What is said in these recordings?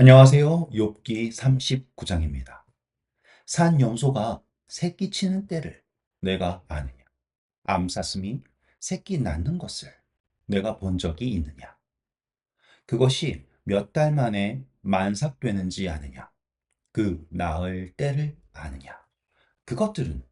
안녕하세요. 욥기 39장입니다. 산 염소가 새끼 치는 때를 내가 아느냐? 암사슴이 새끼 낳는 것을 내가 본 적이 있느냐? 그것이 몇 달 만에 만삭되는지 아느냐? 그 낳을 때를 아느냐? 그것들은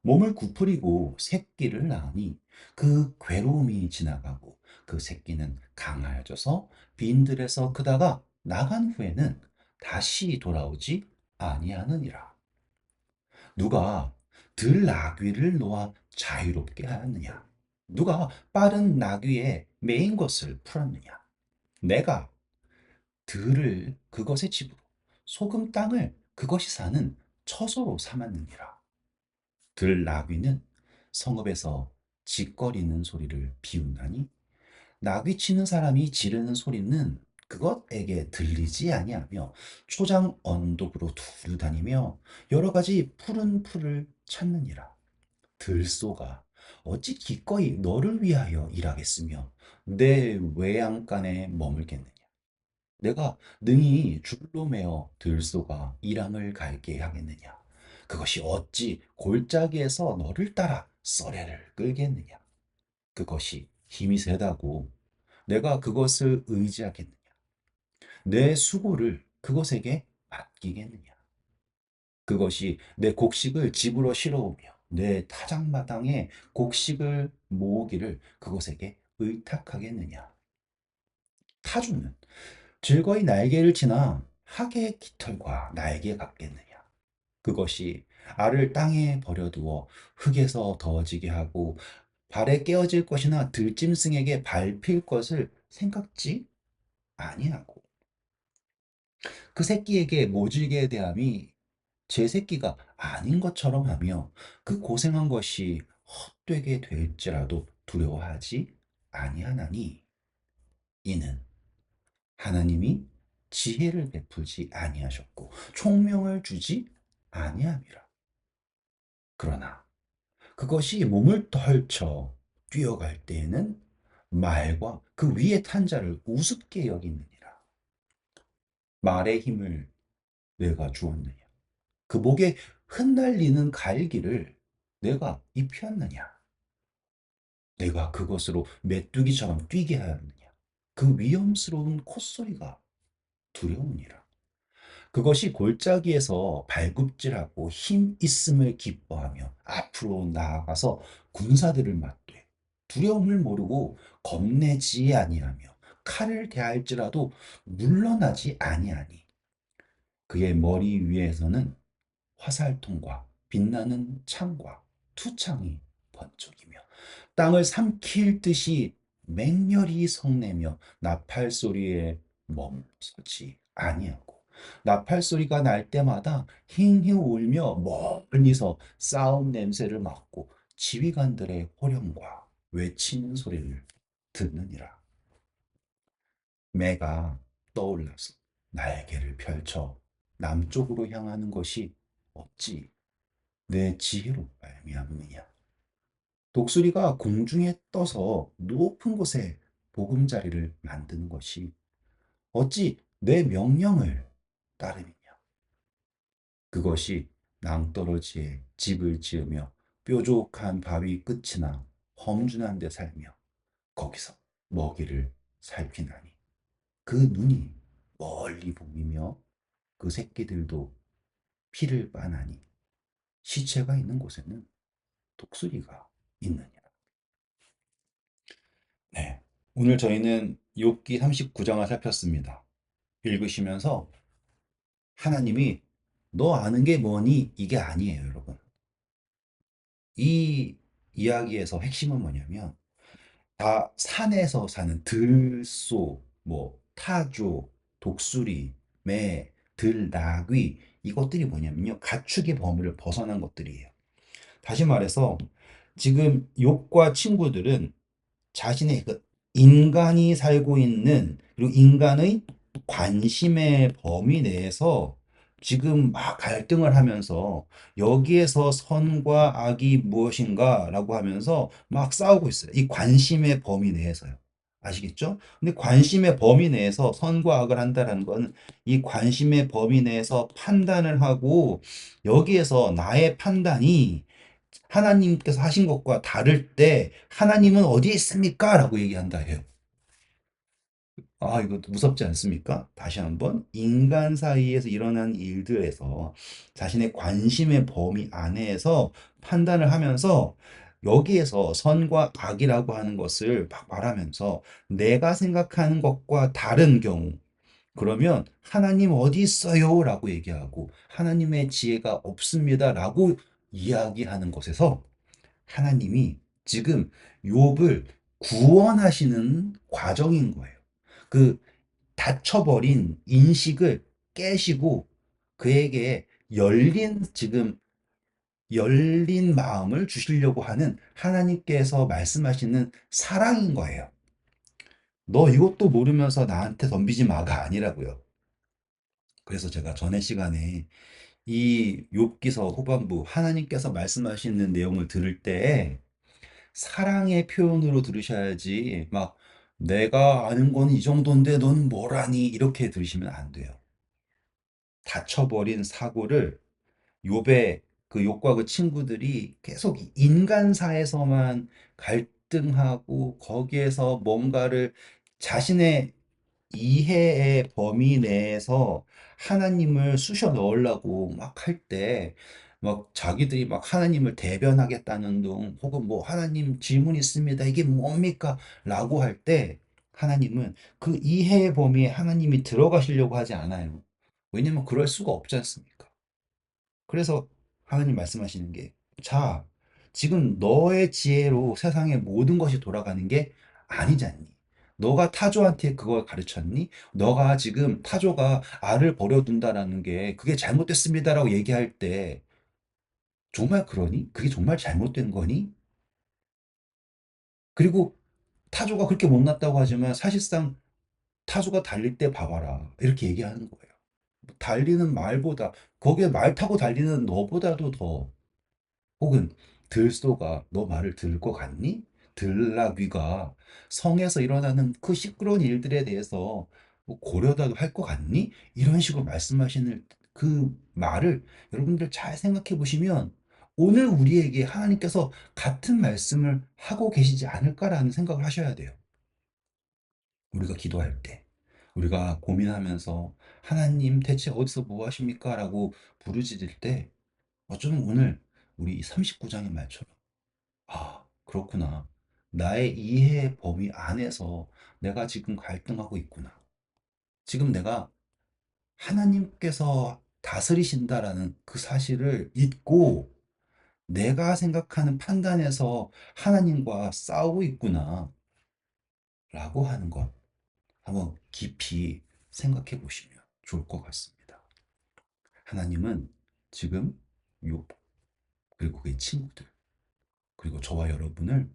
몸을 구부리고 새끼를 낳으니 그 괴로움이 지나가고 그 새끼는 강하여져서 빈들에서 크다가 나간 후에는 다시 돌아오지 아니하느니라. 누가 들 나귀를 놓아 자유롭게 하였느냐? 누가 빠른 나귀에 메인 것을 풀었느냐? 내가 들을 그것의 집으로 소금 땅을 그것이 사는 처소로 삼았느니라. 들 나귀는 성읍에서 짓거리는 소리를 비운다니 나귀 치는 사람이 지르는 소리는 그것에게 들리지 아니하며 초장 언덕으로 두루 다니며 여러 가지 푸른 풀을 찾느니라. 들소가 어찌 기꺼이 너를 위하여 일하겠으며 내 외양간에 머물겠느냐. 내가 능히 줄로 매어 들소가 일함을 갈게 하겠느냐. 그것이 어찌 골짜기에서 너를 따라 썰애를 끌겠느냐. 그것이 힘이 세다고 내가 그것을 의지하겠느냐. 내 수고를 그것에게 맡기겠느냐. 그것이 내 곡식을 집으로 실어오며 내 타작마당에 곡식을 모으기를 그것에게 의탁하겠느냐. 타주는 즐거이 날개를 치나 학의 깃털과 날개 같겠느냐. 그것이 알을 땅에 버려두어 흙에서 더지게 하고 발에 깨어질 것이나 들짐승에게 밟힐 것을 생각지 아니하고 그 새끼에게 모질게 대함이 제 새끼가 아닌 것처럼 하며 그 고생한 것이 헛되게 될지라도 두려워하지 아니하나니 이는 하나님이 지혜를 베풀지 아니하셨고 총명을 주지 아니함이라. 그러나 그것이 몸을 덜쳐 뛰어갈 때에는 말과 그 위에 탄 자를 우습게 여기느니라. 말의 힘을 내가 주었느냐? 그 목에 흩날리는 갈기를 내가 입혔느냐? 내가 그것으로 메뚜기처럼 뛰게 하였느냐? 그 위험스러운 콧소리가 두려우니라. 그것이 골짜기에서 발굽질하고 힘 있음을 기뻐하며 앞으로 나아가서 군사들을 맞되 두려움을 모르고 겁내지 아니하며 칼을 대할지라도 물러나지 아니하니 그의 머리 위에서는 화살통과 빛나는 창과 투창이 번쩍이며 땅을 삼킬 듯이 맹렬히 성내며 나팔 소리에 멈서지 아니하고 나팔 소리가 날 때마다 힝힝 울며 멀리서 싸움 냄새를 맡고 지휘관들의 호령과 외치는 소리를 듣느니라. 매가 떠올라서 날개를 펼쳐 남쪽으로 향하는 것이 어찌 내 지혜로 말미암느냐. 독수리가 공중에 떠서 높은 곳에 보금자리를 만드는 것이 어찌 내 명령을 따름이냐. 그것이 낭떠러지에 집을 지으며 뾰족한 바위 끝이나 험준한 데 살며 거기서 먹이를 살피나니 그 눈이 멀리 보이며 그 새끼들도 피를 빠나니 시체가 있는 곳에는 독수리가 있느냐. 네. 오늘 저희는 욥기 39장을 살폈습니다. 읽으시면서 하나님이 너 아는 게 뭐니? 이게 아니에요, 여러분. 이 이야기에서 핵심은 뭐냐면 다 산에서 사는 들소, 뭐 타조, 독수리, 매, 들 나귀 이것들이 뭐냐면요. 가축의 범위를 벗어난 것들이에요. 다시 말해서 지금 욥과 친구들은 자신의 그 인간이 살고 있는 그리고 인간의 관심의 범위 내에서 지금 막 갈등을 하면서 여기에서 선과 악이 무엇인가라고 하면서 막 싸우고 있어요. 이 관심의 범위 내에서요. 아시겠죠? 근데 관심의 범위 내에서 선과 악을 한다라는 건 이 관심의 범위 내에서 판단을 하고 여기에서 나의 판단이 하나님께서 하신 것과 다를 때 하나님은 어디에 있습니까? 라고 얘기한다 해요. 아, 이거 무섭지 않습니까? 다시 한번 인간 사이에서 일어난 일들에서 자신의 관심의 범위 안에서 판단을 하면서 여기에서 선과 악이라고 하는 것을 막 말하면서 내가 생각하는 것과 다른 경우 그러면 하나님 어디 있어요? 라고 얘기하고 하나님의 지혜가 없습니다. 라고 이야기하는 것에서 하나님이 지금 욥을 구원하시는 과정인 거예요. 그 닫혀버린 인식을 깨시고 그에게 열린 지금 열린 마음을 주시려고 하는 하나님께서 말씀하시는 사랑인 거예요. 너 이것도 모르면서 나한테 덤비지 마가 아니라고요. 그래서 제가 전에 시간에 이 욥기서 후반부 하나님께서 말씀하시는 내용을 들을 때 사랑의 표현으로 들으셔야지 막 내가 아는 건 이 정도인데 넌뭘 아니 이렇게 들으시면 안 돼요. 닫혀버린 사고를 욥의 그 욥과 그 친구들이 계속 인간사에서만 갈등하고 거기에서 뭔가를 자신의 이해의 범위 내에서 하나님을 쑤셔 넣으려고 막 할 때, 막 자기들이 막 하나님을 대변하겠다는 둥, 혹은 뭐 하나님 질문 있습니다. 이게 뭡니까? 라고 할 때, 하나님은 그 이해의 범위에 하나님이 들어가시려고 하지 않아요. 왜냐면 그럴 수가 없지 않습니까? 그래서 하나님 말씀하시는 게, 자, 지금 너의 지혜로 세상의 모든 것이 돌아가는 게 아니잖니. 너가 타조한테 그걸 가르쳤니? 너가 지금 타조가 알을 버려둔다라는 게 그게 잘못됐습니다라고 얘기할 때 정말 그러니? 그게 정말 잘못된 거니? 그리고 타조가 그렇게 못났다고 하지만 사실상 타조가 달릴 때 봐봐라. 이렇게 얘기하는 거예요. 달리는 말보다, 거기에 말 타고 달리는 너보다도 더 혹은 들소가 너 말을 들을 것 같니? 들나귀가 성에서 일어나는 그 시끄러운 일들에 대해서 뭐 고려라도 할 것 같니? 이런 식으로 말씀하시는 그 말을 여러분들 잘 생각해 보시면 오늘 우리에게 하나님께서 같은 말씀을 하고 계시지 않을까라는 생각을 하셔야 돼요. 우리가 기도할 때, 우리가 고민하면서 하나님 대체 어디서 뭐 하십니까? 라고 부르짖을 때 어쩌면 오늘 우리 39장의 말처럼 아, 그렇구나. 나의 이해 범위 안에서 내가 지금 갈등하고 있구나. 지금 내가 하나님께서 다스리신다라는 그 사실을 잊고 내가 생각하는 판단에서 하나님과 싸우고 있구나. 라고 하는 것 한번 깊이 생각해 보시면 좋을 것 같습니다. 하나님은 지금 욥 그리고 그의 친구들 그리고 저와 여러분을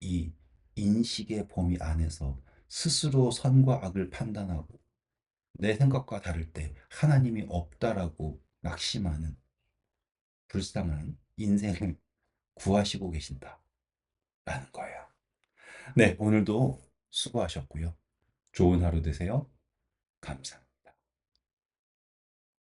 이 인식의 범위 안에서 스스로 선과 악을 판단하고 내 생각과 다를 때 하나님이 없다라고 낙심하는 불쌍한 인생을 구하시고 계신다라는 거예요. 네, 오늘도 수고하셨고요. 좋은 하루 되세요. 감사합니다.